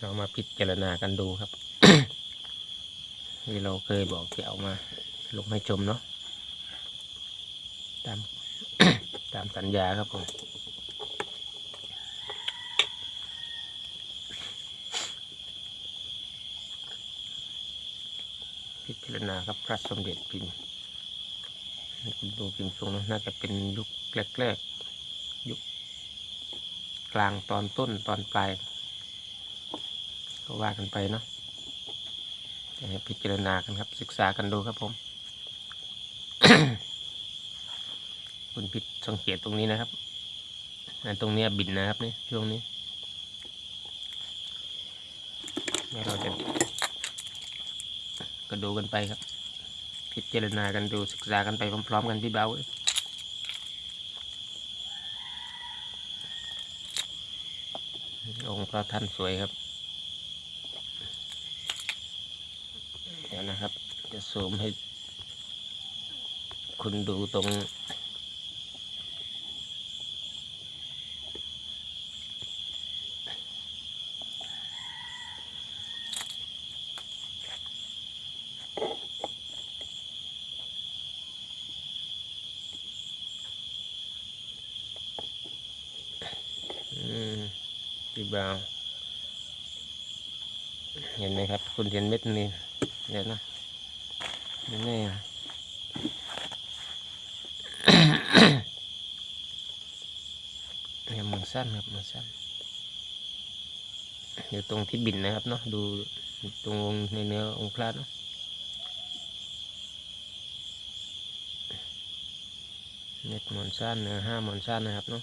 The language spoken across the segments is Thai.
เรามาพิจารณากันดูครับที่เราเคยบอกจะเอามาลงให้ชมเนาะตามตามสัญญาครับผมพิจารณาครับพระสมเด็จพิมพ์นี่คุณดูพิมพ์ทรงนะน่าจะเป็นยุคแรกๆยุคกลางตอนต้นตอนปลาย ก็ว่ากันไปเนาะให้พิจารณากันครับ ศึกษากันดูครับผม คุณพิษสังเกตตรงนี้นะครับตรงนี้บินนะครับนี่ช่วงนี้เราจะก็ดูกันไปครับ พิจารณากันดูศึกษากันไปพร้อมๆกันพี่เบาเอ้ยองค์พระท่านสวยครับ เดี๋ยว นะครับ จะซูมให้คุณดูตรงอืมพี่บาว เห็นไหมครับ คุณเห็นเม็ดนี้ เดี๋ยวนะนี่แน่เนี่ยมือสั้นครับมือสั้นอยู่ตรงที่บินนะครับเนาะดูตรงในเนื้อองค์พระเนาะเม็ดหมอนสั้นเนื้อห้ามอนสั้นนะครับเนาะ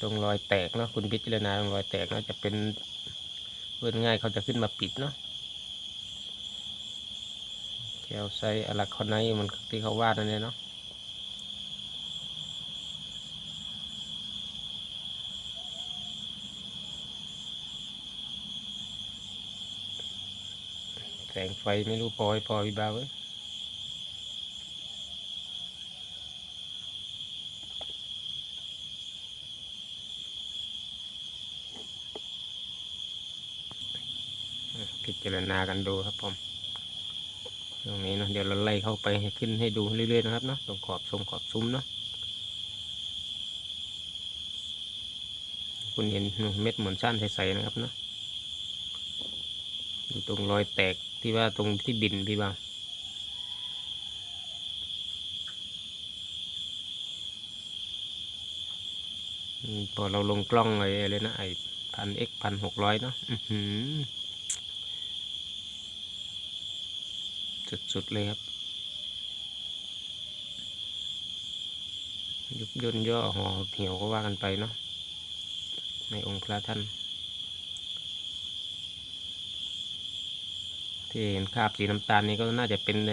ตรงรอยแตกเนาะคุณพิจารณาตรงรอยแตกเนาะจะเป็น พื่อนง่ายเขาจะขึ้นมาปิดเนาะแคลไซอะลักคอนไนมันที่เขาวาดนั่นเองเนาะแสงไฟไม่รู้พอยพลอยบ้าเว้ย พิจารณากันดูครับผมตรงนี้เนาะเดี๋ยวเราไล่เข้าไปขึ้นให้ดูเรื่อยๆนะครับเนาะตรงขอบทรงขอบซุ้มเนาะคุณเห็นเม็ดเหมือนสั้นใสๆนะครับเนาะดูตรงรอยแตกที่ว่าตรงที่บินพี่บ่าวพอเราลงกล้องไอ้อะไรนะไอ้พันเอ็กพันหกร้อยเนาะอื้อหือ สุดๆเลยครับ ยุบย่นย่อห่อเหี่ยวก็ว่ากันไปเนาะในองค์พระท่าน ที่เห็นคราบสีน้ำตาลนี่ก็น่าจะเป็นใน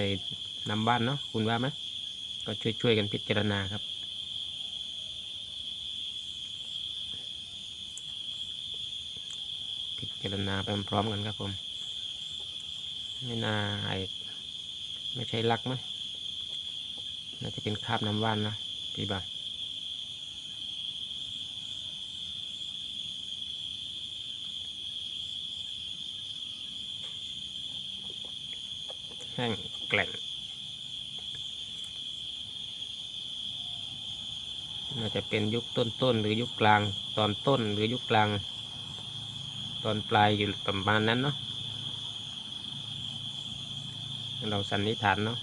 น้ำบ้านเนาะคุณว่าไหมก็ช่วยๆกันพิจารณาครับพิจารณาไปพร้อมกันครับผม ไม่น่าไอ ไม่ใช่ลักมั้งน่าจะเป็นคราบน้ำว่านนะพี่บ่าแห้งแกร่งน่าจะเป็นยุคต้นๆหรือยุคกลาง ตอนต้นหรือยุคกลาง ตอนปลายอยู่ประมาณนั้นเนาะ เราสันนิษฐานเนาะ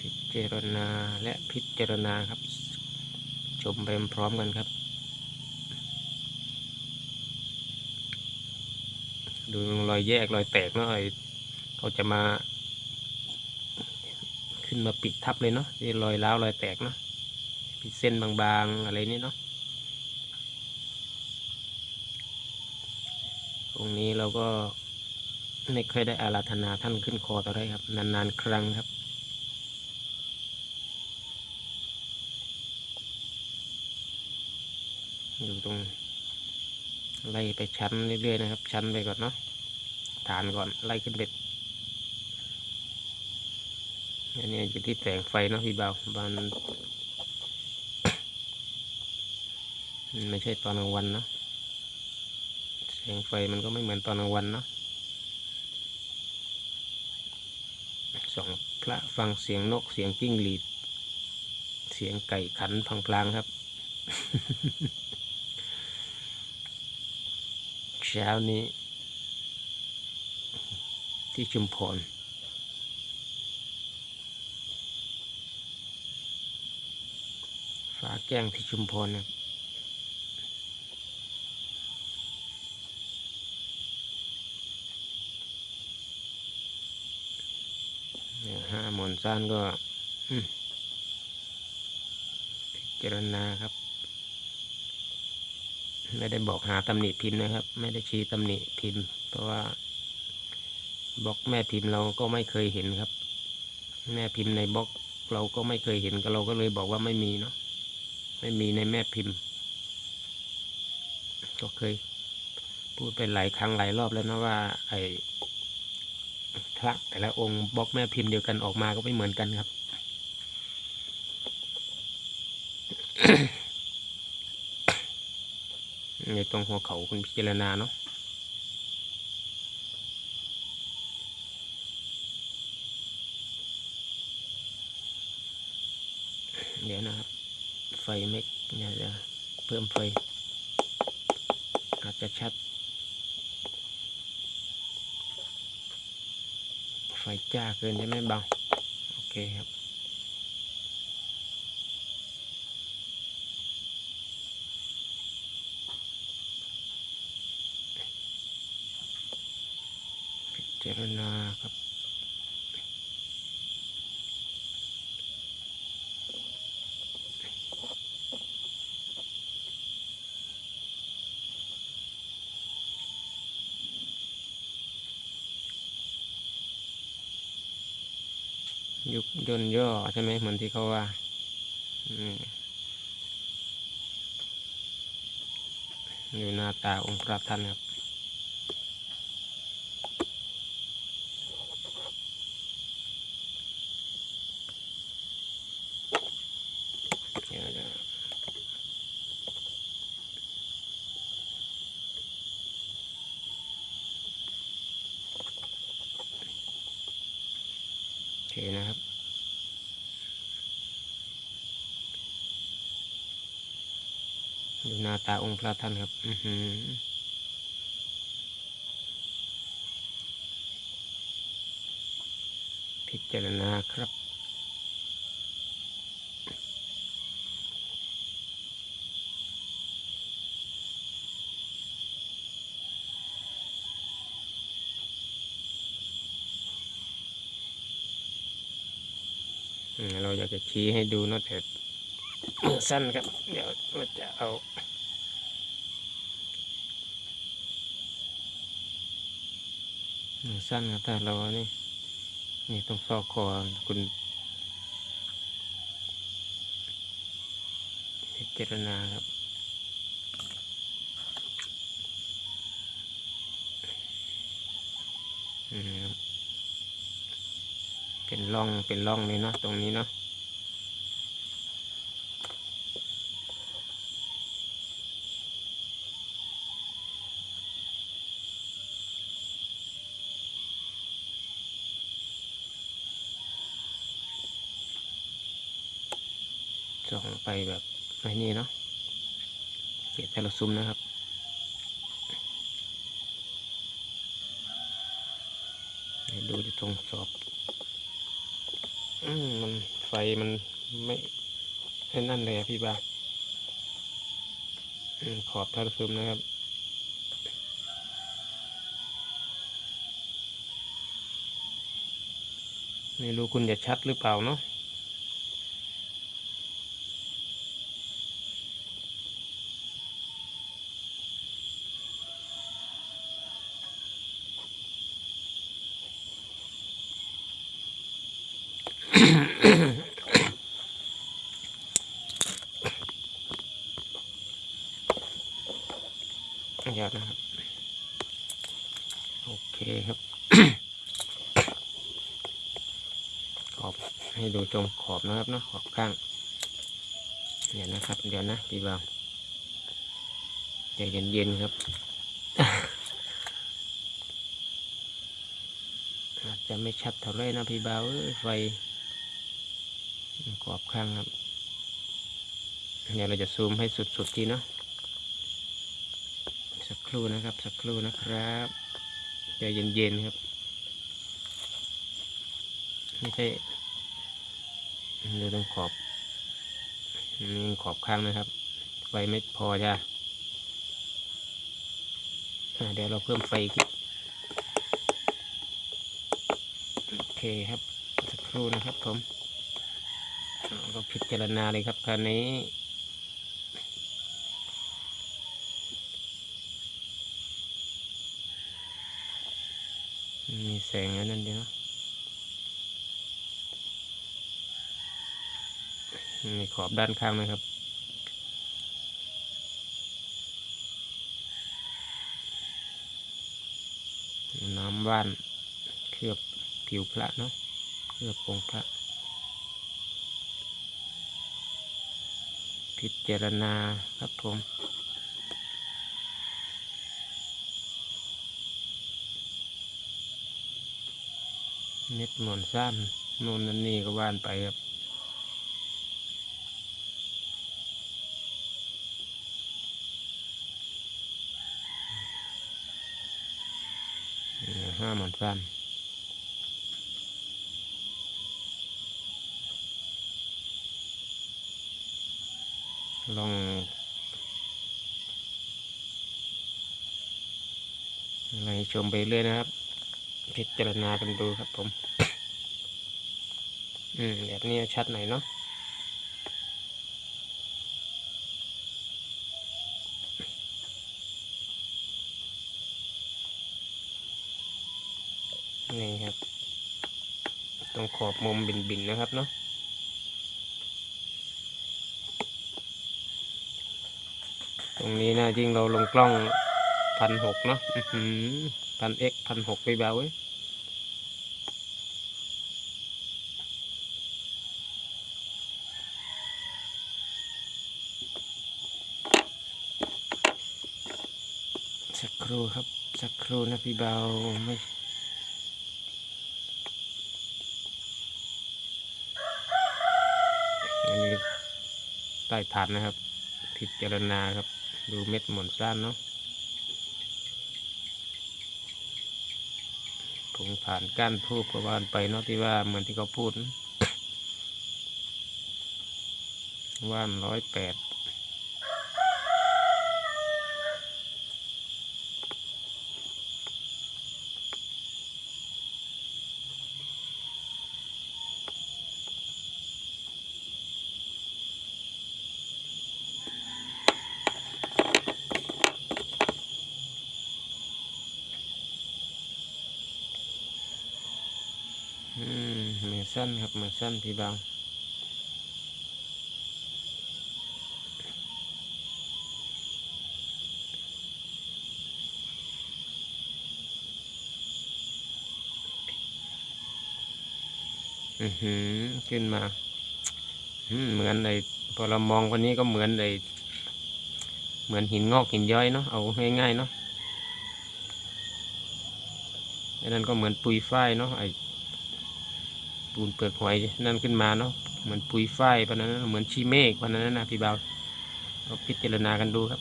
พิจารณาและพิจารณาครับ ชมไปพร้อมกันครับ ดูรอยแยกรอยแตกเนาะไอ้เขาจะมา ขึ้นมาปิดทับเลยเนาะที่รอยร้าวรอยแตกเนาะปิดเส้นบางๆอะไรนี่เนาะตรงนี้เราก็ไม่เคยได้อาราธนาท่านขึ้นคอต่อได้ครับ นานๆครั้งครับ อยู่ตรง ไล่ไปชั้นเรื่อยๆนะครับ ชั้นไปก่อนเนาะฐานก่อนไล่ขึ้นเบ็ด อันนี้อยู่ที่แสงไฟเนาะพี่เบาบานมันไม่ใช่ตอนกลางวันเนาะแสงไฟมันก็ไม่เหมือนตอนกลางวันเนาะสองพระฟังเสียงนกเสียงจิ้งหรีด เสียงไก่ขันพังพลางครับ เช้านี้ ที่ชุมพร ฟ้าแกงที่ชุมพรนะห้ามอนซ่านก็พิจารณาครับ ไม่ได้บอกหาตำหนิพิมพ์นะครับ ไม่ได้ชี้ตำหนิพิมพ์ เพราะว่าบล็อกแม่พิมพ์เราก็ไม่เคยเห็นครับ แม่พิมพ์ในบล็อกเราก็ไม่เคยเห็นก็เราก็เลยบอกว่าไม่มีเนาะ ไม่มีในแม่พิมพ์ ก็เคย พูดไปหลายครั้งหลายรอบแล้วนะว่า ไอ้พระแต่ละองค์บล็อกแม่พิมพ์เดียวกันออกมาก็ไม่เหมือนกันครับ ในตรงหัวเขาคุณพิจารณาเนาะเดี๋ยวนะครับ ไฟไม่เนี่ยจะเพิ่มไฟ อาจจะชัด ไฟจ้าเกินใช่ไหมบางโอเคครับ พิจารณาครับ ย่นย่อใช่ไหมเหมือนที่เขาว่าอยู่หน้าตาองค์พระท่านครับ เดี๋ยวนะโอเคนะครับ ดูหน้าตาองค์พระท่านครับ อือหือพิจารณาครับ เราอยากจะชี้ให้ดูนอะแต่มือสั้นครับ เดี๋ยวเราจะเอา มือสั้นครับแต่เรานี่ นี่ต้องซอกคอคุณพิจารณาครับอืมครับเป็นร่องเป็นร่องเลยเนาะตรงนี้เนาะ ส่องไปแบบไอ้นี่เนาะเกียรแต่ละซุ้มนะครับ ดูที่ตรงสอบอมมันไฟมันไม่ไอ้นั่นเลยพี่บาอขอบทารุซุมนะครับไม่รู้คุณจะชัดหรือเปล่าเนาะเดี๋ยวนะครับ ครับ ขอบให้ ดูตรงขอบนะครับเนาะขอบข้าง เดี๋ยวนะครับ เดี๋ยวนะพี่บ่าวใจเย็นๆครับอาจจะไม่ชัดเท่าไรนะพี่บ่าวเอ้ยไฟขอบข้างครับเดี๋ยวเราจะซูมให้สุดๆทีเนาะสักครู่นะครับ สักครู่นะครับใจเย็นๆครับ ไม่ใช่ ดูตรงขอบนี่ขอบข้างนะครับ ไฟไม่พอจ้ะอ่เดี๋ยวเราเพิ่มไฟโอเคครับสักครู่นะครับผมอ่าก็พิจารณาเลยครับคราวนี้ มีแสงอันนั้นดีเนาะมี ขอบด้านข้างนะครับ น้ำว่านเคลือบผิวพระเนาะเคลือบองค์พระ พิจารณาครับผมเม็ดหมอนสั้นนู่นนั่นนี่ก็ว่านไปครับนี่ ห้าหมอนสั้นลองอะไรชมไปเรื่อยนะครับ พิจารณากันดูครับผม อืมแบบนี้ชัดหน่อยเนาะ นี่ครับ ตรงข อบมุมบินๆนะครับเนาะตรงนี้นะยิ่งเราลงกล้องพันหกเนาะพันเอ็กพันหกไปเบาเว้ยสักครู่ครับ สักครู่นะพี่เบาไม่อันนี้ใต้ฐานนะครับ พิจารณาครับ ดูเม็ดหมอนสั้นเนาะผงผ่านก้านทูบก็ว่านไปเนาะที่ว่าเหมือนที่เขาพูดว่านร้อยแปด สั้นครับมือสั้นพี่บางอือหือขึ้นมาเหมือนไอ้พอเรามองคนนี้ก็เหมือนไอ้เหมือนหินงอกหินย้อยเนาะเอาง่ายๆเนาะไอ้นั่นก็เหมือนปุยฝ้ายเนาะไอ้ ปูนเปลือกหอยนั่นขึ้นมาเนาะเหมือนปุยฝ้ายปะนั้นเหมือนชีเมฆปะนั้นนะพี่เบาเราพิจารณากันดูครับ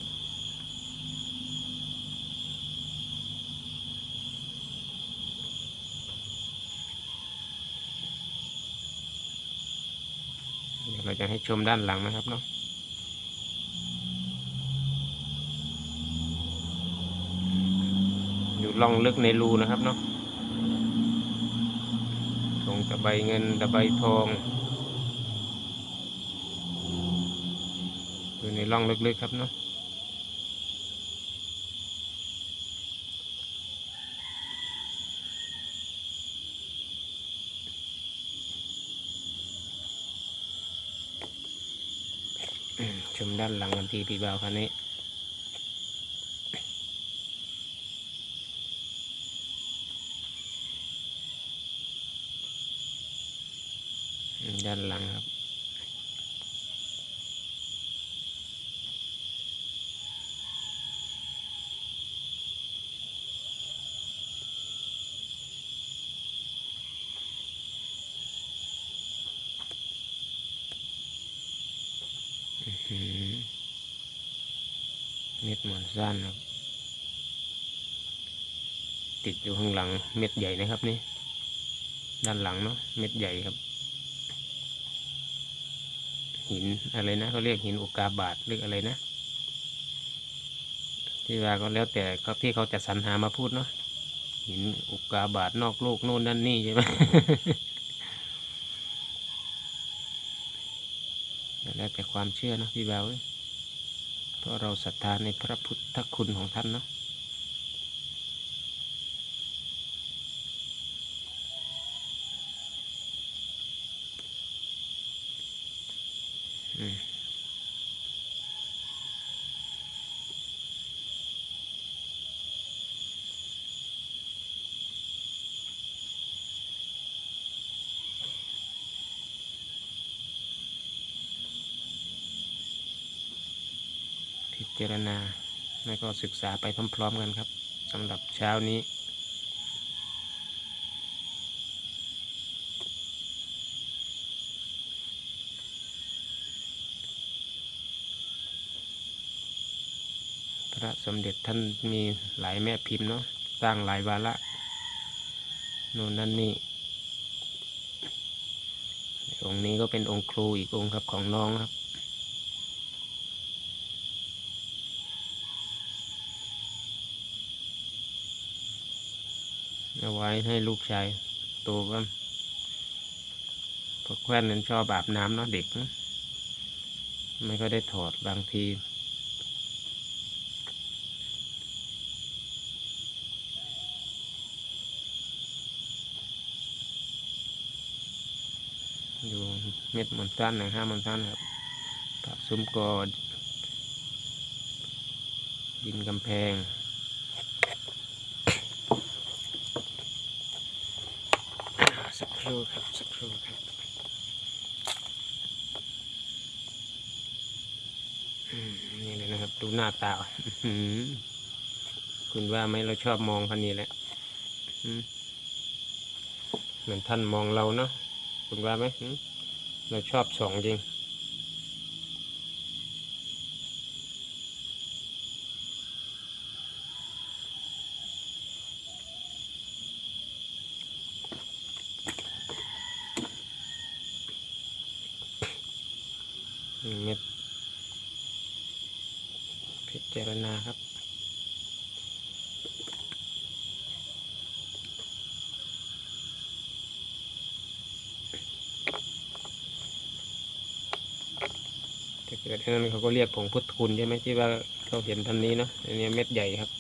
เราจะให้ชมด้านหลังนะครับเนาะอยู่ล่องลึกในรูนะครับเนาะ งตะไบเงินตะไบทองอยู่ในร่องลึกๆครับเนาะชมด้านหลังกันทีพี่บ่าวคันนี้ ด้านหลังครับ เม็ดหมอนสั้นครับ ติดอยู่ข้างหลังเม็ดใหญ่นะครับนี่ ด้านหลังเนาะ เม็ดใหญ่ครับ หินอะไรนะเขาเรียกหินอุกาบาตหรืออะไรนะ ที่ว่าก็แล้วแต่เขาที่เขาจะสรรหามาพูดเนาะหินอุกาบาตนอกโลกโน่นนั่นนี่ใช่ไหมแล้วแต่ความเชื่อนะพี่บ่าวเอ้ยเพราะเราศรัทธาในพระพุทธคุณของท่านเนาะ จารณา แล้วก็ศึกษาไปพร้อมๆกันครับสำหรับเช้านี้พระสมเด็จท่านมีหลายแม่พิมพ์เนาะสร้างหลายวาระโน่นนั่นนี่องค์นี้ก็เป็นองค์ครูอีกองค์ครับของน้องครับ เอา ไว้ให้ลูกชายโตก็พวกแคว้นนั้นชอบอาบน้ำเนาะเด็กนะไม่ก็ได้ถอดบางทีอยู่เม็ดมอนตันนะห้ามอนตันครับปากซุ้มกอดินกำแพง สัก ครู่ครับสักครู่ครับอืมนี่เลยนะครับ ดูหน้าตาอื้อหือคุณว่าไหมเราชอบมองคนนี้แหละอืมเหมือนท่านมองเราเนาะคุณว่าไหมหืมเราชอบสองจริง เม็ดพิจารณาครับ ถ้าเกิดนั้นเขาก็เรียกผงพุทธคุณใช่ไหมที่ว่าเขาเห็นทันนี้เนาะอันนี้เม็ดใหญ่ครับ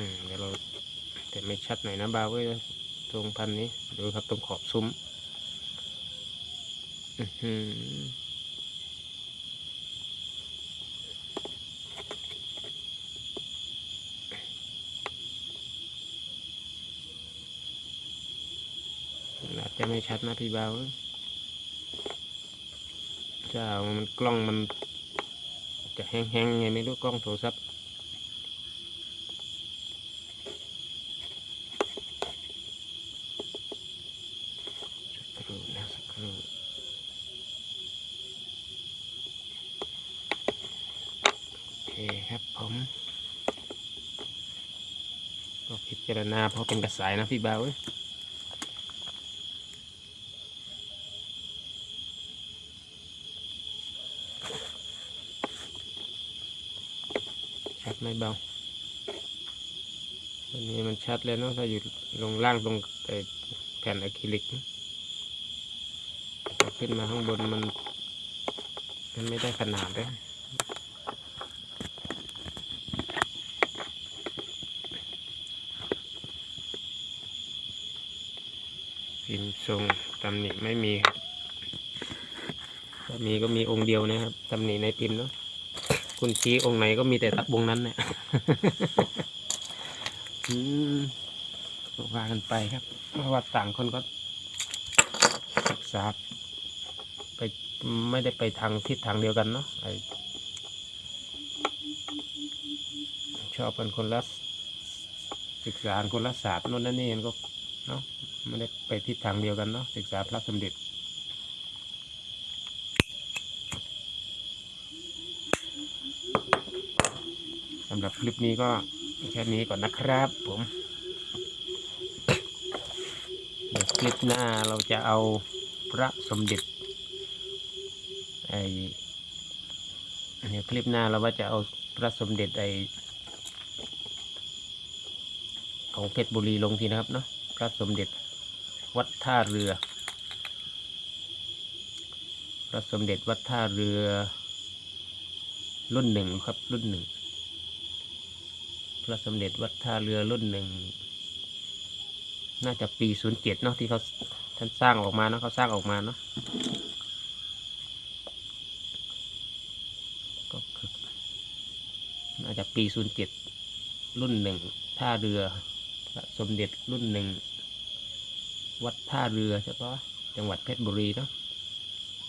อืมเดี๋ยวเราแต่ไม่ ชัดหน่อยนะบาวเว้ยตรงพันนี้ดูครับตรงขอบซุ้มอาจจะไม่ชัดนะพี่บาวเอ้ยเจ้ามันกล้องมันจะแห้งๆไงไม่รู้กล้องโทรศัพท์ สักครู่ นี่โอเคครับผมก็พิจารณาเพราะเป็นกระสายนะพี่เบาชัดไหมเบาวันนี้มันชัดเลยเนาะถ้าอยู่ลงล่างตรงแผ่นอะคริลิกนะ ขึ้นมาข้างบนมัน มันไม่ได้ขนาดเลยพิมทรงตำหนิไม่มีครับมีก็มีองค์เดียวนะครับตำหนิในพิมเนาะคุณชี้องค์ไหนก็มีแต่ตักวงนั้นเนี่ยอืมว่ากันไปครับเพราะว่าต่างคนก็ศึกษา ไม่ได้ไปทางทิศทางเดียวกันเนาะอชอบกันคนละศึกษาคนละศาสตร์โน่นนั่นนี่ก็เนาะไม่ได้ไปทิศทางเดียวกันเนาะศึกษาพระสมเด็จสำหรับคลิปนี้ก็แค่นี้ก่อนนะครับผมเดี๋ยวคลิปหน้าเราจะเอาพระสมเด็จ ไอเนี่ยคลิปหน้าเราว่าจะเอาพระสมเด็จไอของเพชรบุรีลงทีนะครับเนาะพระสมเด็จวัดท่าเรือ พระสมเด็จวัดท่าเรือ รุ่นหนึ่งครับรุ่นหนึ่งพระสมเด็จวัดท่าเรือรุ่นหนึ่งน่าจะปีศูนย์เจ็ดเนาะที่เขาท่านสร้างออกมาเนาะเขาสร้างออกมาเนาะก็คือน่าจะ ปีศูนย์เจ็ดรุ่นหนึ่งท่าเรือ สมเด็จรุ่นหนึ่งวัดท่าเรือใช่ปะจังหวัดเพชรบุรีเนาะ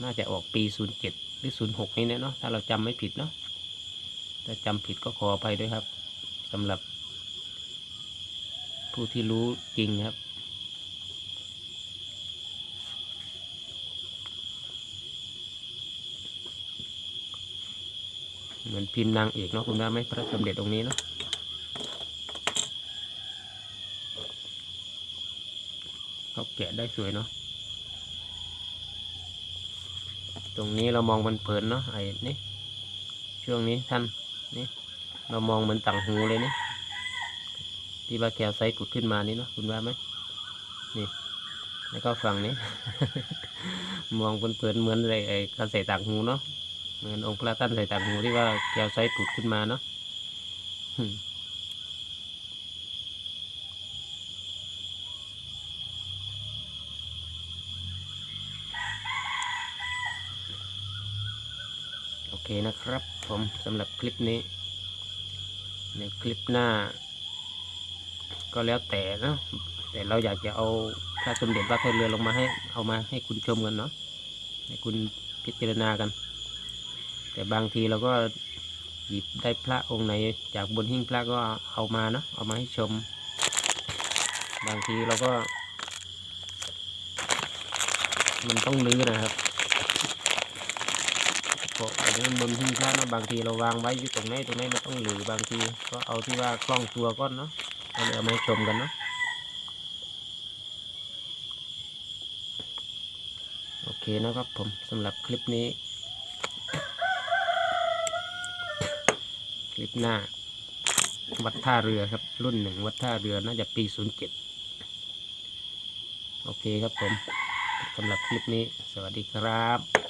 น่าจะออกปีศูนย์เจ็ดหรือศูนย์หกนี่เนาะถ้าเราจำไม่ผิดเนาะถ้าจำผิดก็ขออภัยด้วยครับสำหรับผู้ที่รู้จริงครับ เหมือนพิมพ์นางเอกเนาะคุณว่าไหมพระสมเด็จองค์นี้เนาะเขาแกะได้สวยเนาะตรงนี้เรามองมันเผินเนาะไอ้นี่ช่วงนี้ท่านนี่เรามองเหมือนต่างหูเลยนี่ที่ว่าแคลไซต์ผุดขึ้นมานี่เนาะคุณว่าไหมนี่แล้วก็ฝั่งนี้ มองเพลินๆเหมือนอ้ไอ้การใส่ต่างหูเนาะ เหมือนองค์พระท่านใส่ต่างหูที่ว่าแคลไซต์ผุดขึ้นมาเนาะโอเคนะครับผมสำหรับคลิปนี้ ในคลิปหน้า ก็แล้วแต่เนาะแต่เราอยากจะเอาพระสมเด็จวัดไทยเรือลงมาให้เอามาให้คุณชมกันเนาะให้คุณพิจารณากัน แต่บางทีเราก็หยิบได้พระองค์ไหน จากบนหิ้งพระก็เอามาเนาะเอามาให้ชม บางทีเราก็ มันต้องลื้อนะครับพราะอันนี้มันบนหิ้งพระเนาะบางทีเราวางไว้อยู่ตรงไหนตรงไหนมันต้องหรือบางทีก็เอาที่ว่าคล่องตัวก้อนเนาะเอาเลยเอามาให้ชมกันเนาะโอเคนะครับผมสำหรับคลิปนี้ ลิปหน้า วัดท่าเรือครับ รุ่นหนึ่งวัดท่าเรือน่าจะปีศูนย์เจ็ดโอเคครับผมสำหรับคลิปนี้ สวัสดีครับ